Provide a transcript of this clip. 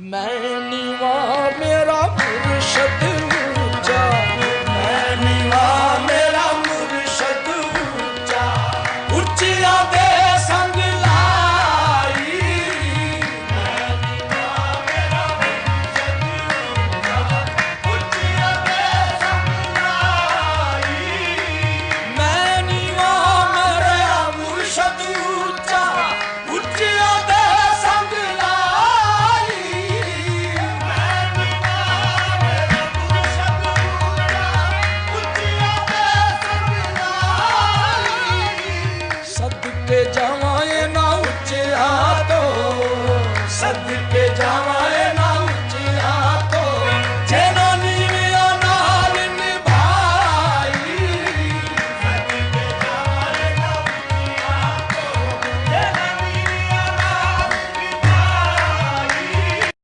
ਮੈਂ ਨਿਵਾ ਮੇਰਾ ਮੁਰਸ਼ਦ ਉੱਚਾ ਮੈਂ ਨਿਵਾ ਮੇਰਾ ਮੁਰਸ਼ਦ ਉੱਚਾ ਉੱਚਿਆ ਦੇ सदके जावाए ना उच्चे हाथों। सदके जावा